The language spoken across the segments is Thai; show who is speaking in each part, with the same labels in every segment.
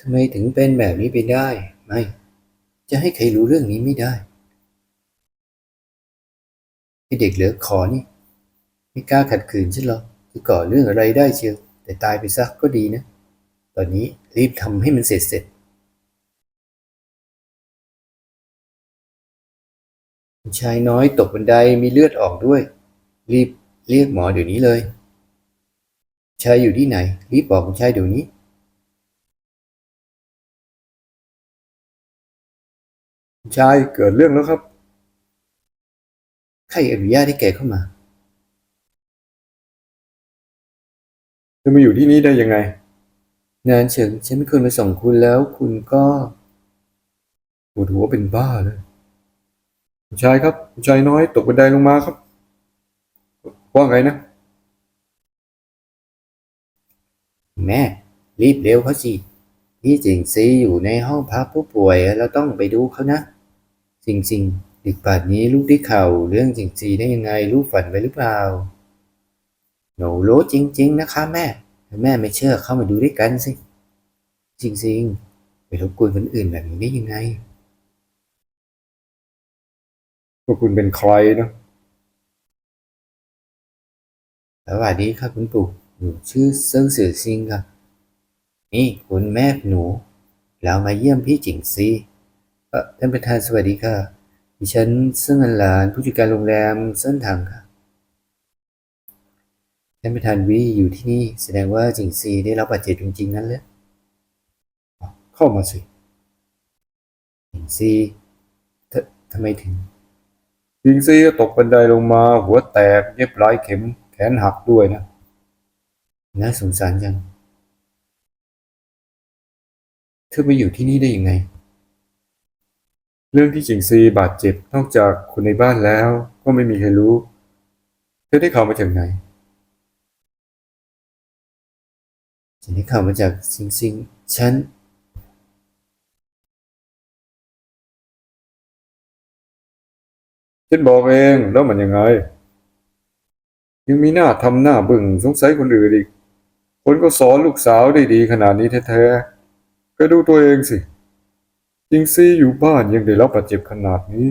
Speaker 1: ทำไมถึงเป็นแบบนี้ไปได้ ไม่ จะให้ใครรู้เรื่องนี้ไม่ได้ไอเด็กเหลือขอนี่ ไม่กล้าขัดขืนฉันหรอกจะก่อเรื่องอะไรได้เชียว แต่ตายไปซะก็ดีนะ ตอนนี้รีบทำให้มันเสร็จเสร็จชายน้อยตกบันไดมีเลือดออกด้วย รีบเรียกหมอเดี๋ยวนี้เลย ชายอยู่ที่ไหน รีบบอกคุณชายเดี๋ยวนี้
Speaker 2: ชายเกิดเรื่องแล้วครับ
Speaker 1: ใครอนุญาตให้แกเข้ามา
Speaker 2: จะมาอยู่ที่นี่ได้ยังไง
Speaker 1: นานเฉิงฉันไม่เคยมาส่งคุณแล้วคุณก็
Speaker 2: ปวดหัวเป็นบ้าเลยชายครับชายน้อยตกบันไดลงมาครับ ว่าไงนะ
Speaker 1: แม่ รีบเร็วเขาสิพี่จิงซีอยู่ในห้องพักผู้ป่วยเราต้องไปดูเขานะ จริงๆดึกป่านนี้ลูกได้ข่าวเรื่องจิงซีได้ยังไงลูกฝันไปหรือเปล่า หนูรู้จริง ๆ นะคะ แม่ถ้าแม่ไม่เชื่อเข้ามาดูด้วยกันสิ จริง ๆ ไปรบกวนคนอื่นแบบนี้ได้ยังไง
Speaker 2: พวกคุณเป็นใครนะ
Speaker 1: สวัสดีครับคุณปู่หนูชื่อเซิงเสือซิงครับนี่คุณแม่หนู เรามาเยี่ยมพี่จิงซีเออ ท่านประธานสวัสดีค่ะ ดิฉันเซิงอันหลานผู้จัดการโรงแรมเซินถังค่ะ ท่านประธานวีอยู่ที่นี่แสดงว่าจิงซีได้รับบาดเจ็บจริงๆนั่นเลย
Speaker 2: เข้ามาสิ
Speaker 1: จิงซีททำไมถึง
Speaker 2: จิงซีก็ตกบันไดลงมา หัวแตกเย็บหลายเข็ม แขนหักด้วยนะ
Speaker 1: น่าสงสารจัง เธอมาอยู่ที่นี่ได้ยังไง
Speaker 2: เรื่องที่จิงซีบาดเจ็บนอกจากคนในบ้านแล้ว ก็ไม่มีใครรู้ เธอได้ข่าวมาจากไหน
Speaker 1: ฉันได้ข่าวมาจากซิงซิงฉัน
Speaker 2: ฉันบอกเองแล้วมันยังไง ยังมีหน้าทำหน้าบึ้งสงสัยคนอื่นอีก คนก็สอนลูกสาวได้ดีขนาดนี้แท้ๆก็ดูตัวเองสิ จิงซีอยู่บ้านยังได้รับบาดเจ็บขนาดนี้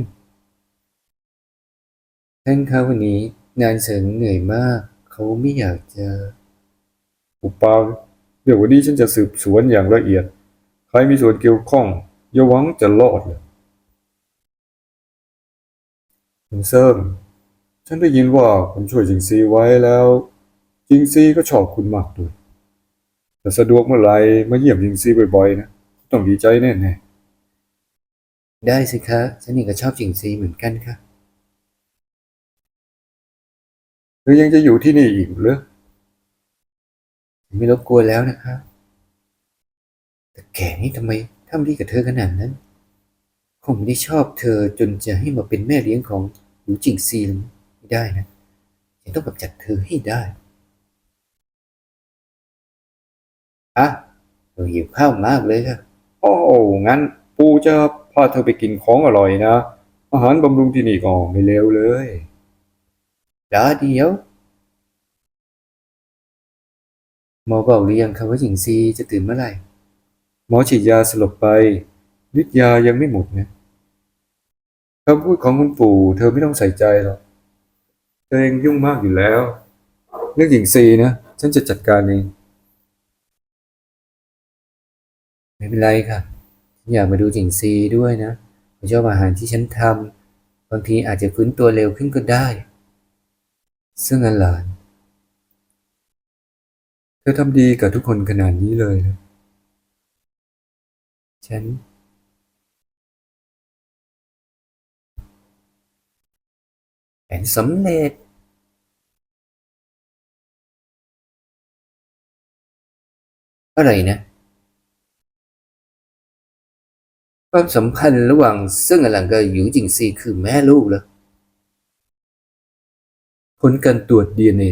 Speaker 1: ท่านคะวันนี้นานเฉิงเหนื่อยมาก เขาไม่อยากจะ
Speaker 2: อุปาเดี๋ยววันนี้ฉันจะสืบสวนอย่างละเอียด ใครมีส่วนเกี่ยวข้อง อย่าหวังจะรอดเลยคุณเซิงฉันได้ยินว่าคุณช่วยจิงซีไว้แล้ว จิงซีก็ชอบคุณมากด้วยแต่สะดวกเมื่อไหรมาเยี่ยมจิงซีบ่อยๆนะ ต้องดีใจแน่
Speaker 1: ได้สิคะ ฉันเองก็ชอบจิงซีเหมือนกันค่ะ
Speaker 2: ๆเธอยังจะอยู่ที่นี่อีกเหรือ
Speaker 1: ไม่รบกวนแล้วนะคะ แต่แกนี่ทำไมทำดีกับเธอขนาดนั้น คงไม่ได้ชอบเธอจนจะให้มาเป็นแม่เลี้ยงของหนูจิงซีเลยไม่ได้นะฉันต้องกำจัดเธอให้ได้อะเราหิวข้าวมากเลยค่ะ
Speaker 2: โอ้ งั้นปูจะ พาเธอไปกินของอร่อยนะ อาหารบำรุงที่นี่ก็ไม่เลวเลย
Speaker 1: รอเดียวหมอบอกหรือยังครับว่าหญิงซีจะตื่นเมื่อไหร่
Speaker 2: หมอฉีดยาสลบไปฤทธิ์ยายังไม่หมดนะคำพูดของคุณปู่เธอไม่ต้องใส่ใจหรอกเธอเองยุ่งมากอยู่แล้ว เรื่องหญิงซีนะ ฉันจะจัดการเอง
Speaker 1: ไม่เป็นไรค่ะ อยากมาดูหญิงซีด้วยนะผมชอบอาหารที่ฉันทำบางทีอาจจะฟื้นตัวเร็วขึ้นก็ได้ ซึ่งอันหลาน
Speaker 2: เธอทำดีกับทุกคนขนาดนี้เลยนะ
Speaker 1: ฉัน แผนสำเร็จอะไรนะ ความสัมพันธ์ระหว่างซึ่งอลังกับหยูจิงซีคือแม่ลูกเหรอผลการตรวจดีเอ็นเอ